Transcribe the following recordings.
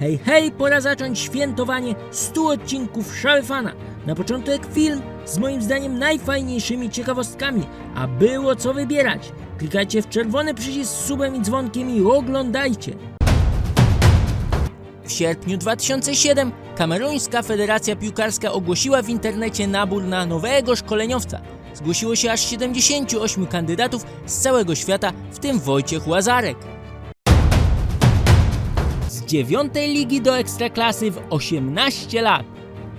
Hej, hej, pora zacząć świętowanie 100 odcinków Szalfana. Na początek film z moim zdaniem najfajniejszymi ciekawostkami, a było co wybierać. Klikajcie w czerwony przycisk z subem i dzwonkiem i oglądajcie. W sierpniu 2007 Kameruńska Federacja Piłkarska ogłosiła w internecie nabór na nowego szkoleniowca. Zgłosiło się aż 78 kandydatów z całego świata, w tym Wojciech Łazarek. Z dziewiątej ligi do ekstraklasy w 18 lat.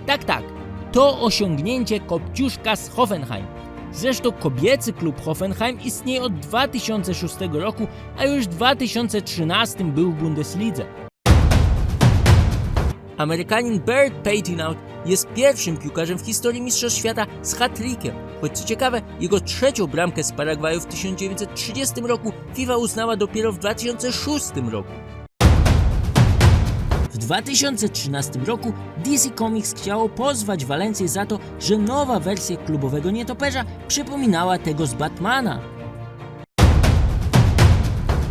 Tak, tak, to osiągnięcie Kopciuszka z Hoffenheim. Zresztą kobiecy klub Hoffenheim istnieje od 2006 roku, a już w 2013 był w Bundeslidze. Amerykanin Bert Paitinout jest pierwszym piłkarzem w historii Mistrzostw Świata z hat-trickiem. Choć co ciekawe, jego trzecią bramkę z Paragwaju w 1930 roku FIFA uznała dopiero w 2006 roku. W 2013 roku DC Comics chciało pozwać Walencję za to, że nowa wersja klubowego nietoperza przypominała tego z Batmana.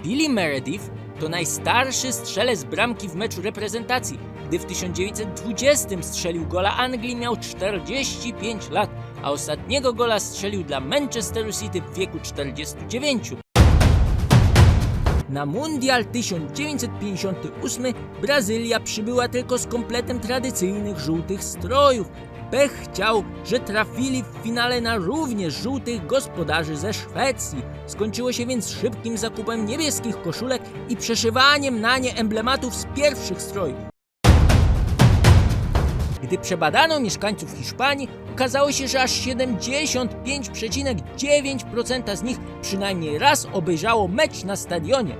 Billy Meredith to najstarszy strzelec bramki w meczu reprezentacji. Gdy w 1920 strzelił gola Anglii, miał 45 lat, a ostatniego gola strzelił dla Manchesteru City w wieku 49. Na Mundial 1958 Brazylia przybyła tylko z kompletem tradycyjnych żółtych strojów. Pech chciał, że trafili w finale na również żółtych gospodarzy ze Szwecji. Skończyło się więc szybkim zakupem niebieskich koszulek i przeszywaniem na nie emblematów z pierwszych strojów. Gdy przebadano mieszkańców Hiszpanii, okazało się, że aż 75,9% z nich przynajmniej raz obejrzało mecz na stadionie.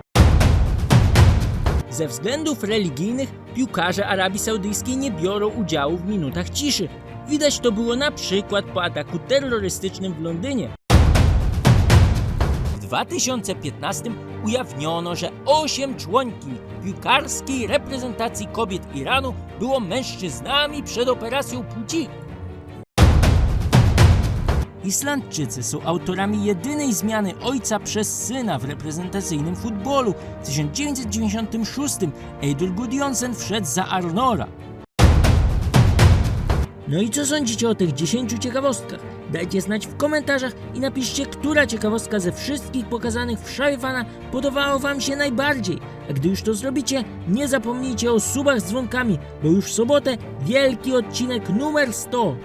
Ze względów religijnych piłkarze Arabii Saudyjskiej nie biorą udziału w minutach ciszy. Widać to było na przykład po ataku terrorystycznym w Londynie. W 2015 ujawniono, że 8 członkiń piłkarskiej reprezentacji kobiet Iranu było mężczyznami przed operacją płci. Islandczycy są autorami jedynej zmiany ojca przez syna w reprezentacyjnym futbolu. W 1996 Eidur Gudjonsen wszedł za Arnora. No i co sądzicie o tych 10 ciekawostkach? Dajcie znać w komentarzach i napiszcie, która ciekawostka ze wszystkich pokazanych w Szajfana podobała Wam się najbardziej. A gdy już to zrobicie, nie zapomnijcie o subach z dzwonkami, bo już w sobotę wielki odcinek numer 100.